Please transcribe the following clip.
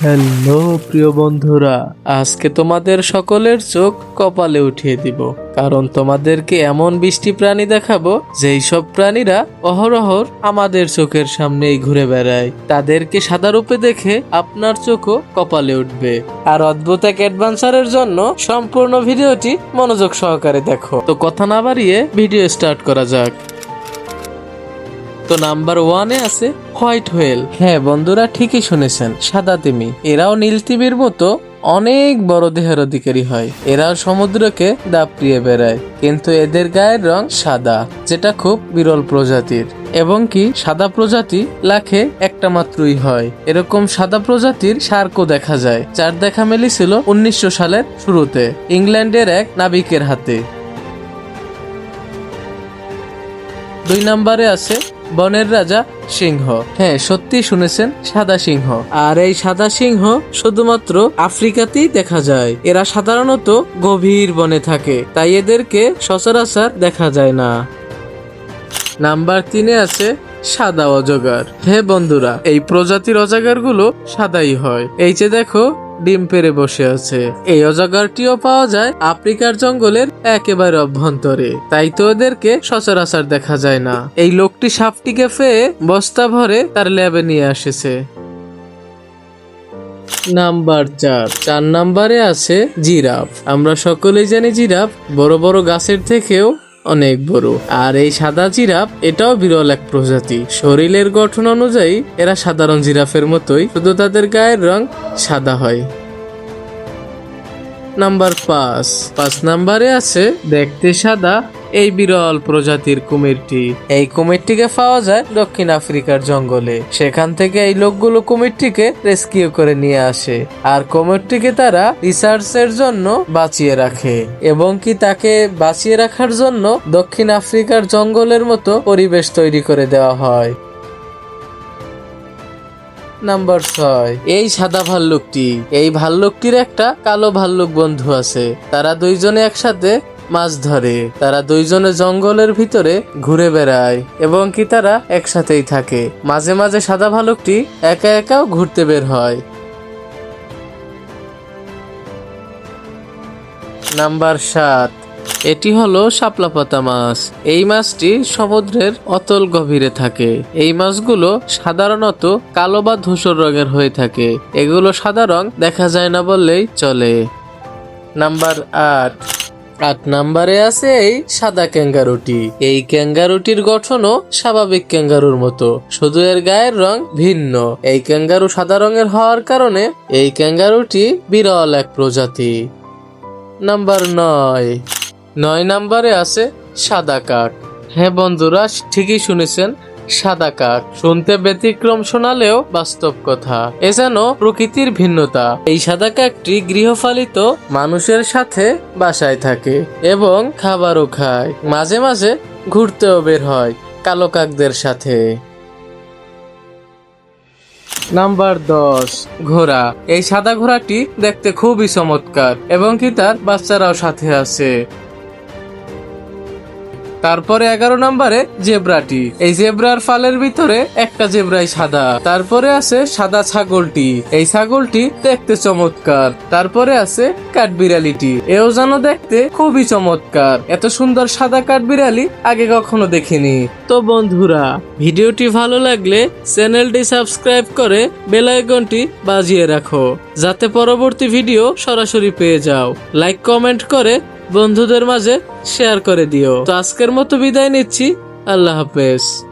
Hello, প্রিয় বন্ধুরা, আজকে তোমাদের সকলের চোখ কপালে উঠিয়ে দিব। কারণ তোমাদেরকে এমন বৃষ্টি প্রাণী দেখাবো, যেই সব প্রাণীরা অহরহর আমাদের চোখের সামনেই ঘুরে বেড়ায়। তাদেরকে সাদা রূপে দেখে আপনার চোখও কপালে উঠবে। আর অদ্ভুত এক অ্যাডভেঞ্চারের জন্য সম্পূর্ণ ভিডিওটি মনোযোগ সহকারে দেখো। তো কথা না বাড়িয়ে ভিডিও স্টার্ট করা যাক। তো নাম্বার ওয়ানে আছে হোয়াইট হোয়েল। হ্যাঁ বন্ধুরা ঠিকই শুনেছেন, সাদা তিমি। এরাও নীল তিমির মতো অনেক বড় দেহের অধিকারী হয়। এরাও সমুদ্রকে দাপড়িয়ে বেড়ায়, কিন্তু এদের গায়ের রং সাদা, যেটা খুব বিরল প্রজাতির। এবং কি, সাদা প্রজাতি লাখে একটা মাত্রই হয়। এরকম সাদা প্রজাতির শার্কও দেখা যায়, যার দেখা মিলেছিল উনিশশো সালের শুরুতে, ইংল্যান্ডের এক নাবিকের হাতে। দুই নম্বরে আছে বনের রাজা সিংহ। হ্যাঁ সত্যি শুনেছেন, সাদা সিংহ। আর এই সাদা সিংহ শুধুমাত্র আফ্রিকাতেই দেখা যায়। এরা সাধারণত গভীর বনে থাকে, তাই এদেরকে সচরাচর দেখা যায় না। নাম্বার তিনে আছে সাদা অজগর। হ্যাঁ বন্ধুরা, এই প্রজাতির অজগরগুলো সাদাই হয়। এই যে দেখো ডিম পেরে বসে আছে। এই অজগরটিও পাওয়া যায় আফ্রিকার জঙ্গলের একেবারে অভ্যন্তরে। তাই তো এদেরকে সচরাচর দেখা যায় না। এই লোকটি সাপটিকে ফেয়ে বস্তা ভরে তার ল্যাবে নিয়ে আসেছে। নাম্বার চার। চার নাম্বারে আছে জিরাফ। আমরা সকলেই জানি জিরাফ বড় বড় গাছের থেকেও অনেক বড়। আর এই সাদা জিরাফ, এটাও বিরল এক প্রজাতি। শরীরের গঠন অনুযায়ী, এরা সাধারণ জিরাফের মতোই, শুধু তাদের গায়ের রং সাদা হয়। নাম্বার পাঁচ। পাঁচ নাম্বারে আছে, দেখতে সাদা, এই বিরল প্রজাতির কুমিরটি। এই কুমিরটিকে পাওয়া যায় দক্ষিণ আফ্রিকার জঙ্গলে। সেখান থেকে এই লোকগুলো কুমিরটিকে রেস্কিউ করে নিয়ে আসে। আর কুমিরটিকে তারা রিসার্চের জন্য বাঁচিয়ে রাখে। এবং কি তাকে বাঁচিয়ে রাখার জন্য দক্ষিণ আফ্রিকার জঙ্গলের মতো পরিবেশ তৈরি করে দেওয়া হয়। নাম্বার ছয়। এই সাদা ভাল্লুকটি, এই ভাল্লুকটির একটা কালো ভাল্লুক বন্ধু আছে। তারা দুইজনে একসাথে মাছ ধরে। তারা দুইজনে জঙ্গলের ভিতরে ঘুরে বেড়ায়, এবং কি তারা একসাথেই থাকে। মাঝে মাঝে সাদা ভালুকটি একা একাও ঘুরতে বের হয়। নাম্বার সাত। এটি হলো শাপলা পাতা মাছ। এই মাছটি সমুদ্রের অতল গভীরে থাকে। এই মাছগুলো সাধারণত কালো বা ধূসর রঙের হয়ে থাকে। এগুলো সাদা রং দেখা যায় না বললেই চলে। নাম্বার আট। আট নাম্বারে আছে এই সাদা ক্যাঙ্গারুটি। এই ক্যাঙ্গারুটির গঠনও স্বাভাবিক ক্যাঙ্গারুর মতো। শুধু এর গায়ের রং ভিন্ন। এই ক্যাঙ্গারু সাদা রঙের হওয়ার কারণে এই ক্যাঙ্গারুটি বিরল এক প্রজাতি। নাম্বার নয়। নয় নাম্বারে আছে সাদা কাক হ্যাঁ বন্ধুরা, ঠিকই শুনেছেন, সাদা কাক শুনতে ব্যতিক্রম শোনালেও বাস্তব কথা। এ যেন প্রকৃতির ভিন্নতা। এই সাদা কাকটি গৃহপালিত মানুষের সাথে বাসায় থাকে এবং খাবারও খায়। মাঝে মাঝে ঘুরতেও বের হয় কালো কাকদের সাথে। নাম্বার দশ, ঘোড়া। এই সাদা ঘোড়াটি দেখতে খুবই চমৎকার এবং কি তার বাচ্চারাও সাথে আছে। তারপরে এগারো নম্বরে জেব্রাটি। এই জেব্রার ফালের ভিতরে একটা জেব্রাই সাদা। তারপরে আছে সাদা ছাগলটি। এই ছাগলটি দেখতে চমৎকার। তারপরে আছে কাঠবিড়ালিটি। এও যেন দেখতে খুবই চমৎকার। এত সুন্দর সাদা কাঠবিড়ালি আগে কখনো দেখিনি। তো বন্ধুরা, ভিডিওটি ভালো লাগলে চ্যানেলটি সাবস্ক্রাইব করে বেল আইকনটি বাজিয়ে রাখো। যাতে পরবর্তী ভিডিও সরাসরি পেয়ে যাও। লাইক, কমেন্ট করে বন্ধুদের মাঝে শেয়ার করে দিও। তো আজকের মতো বিদায় নিচ্ছি। আল্লাহ হাফেজ।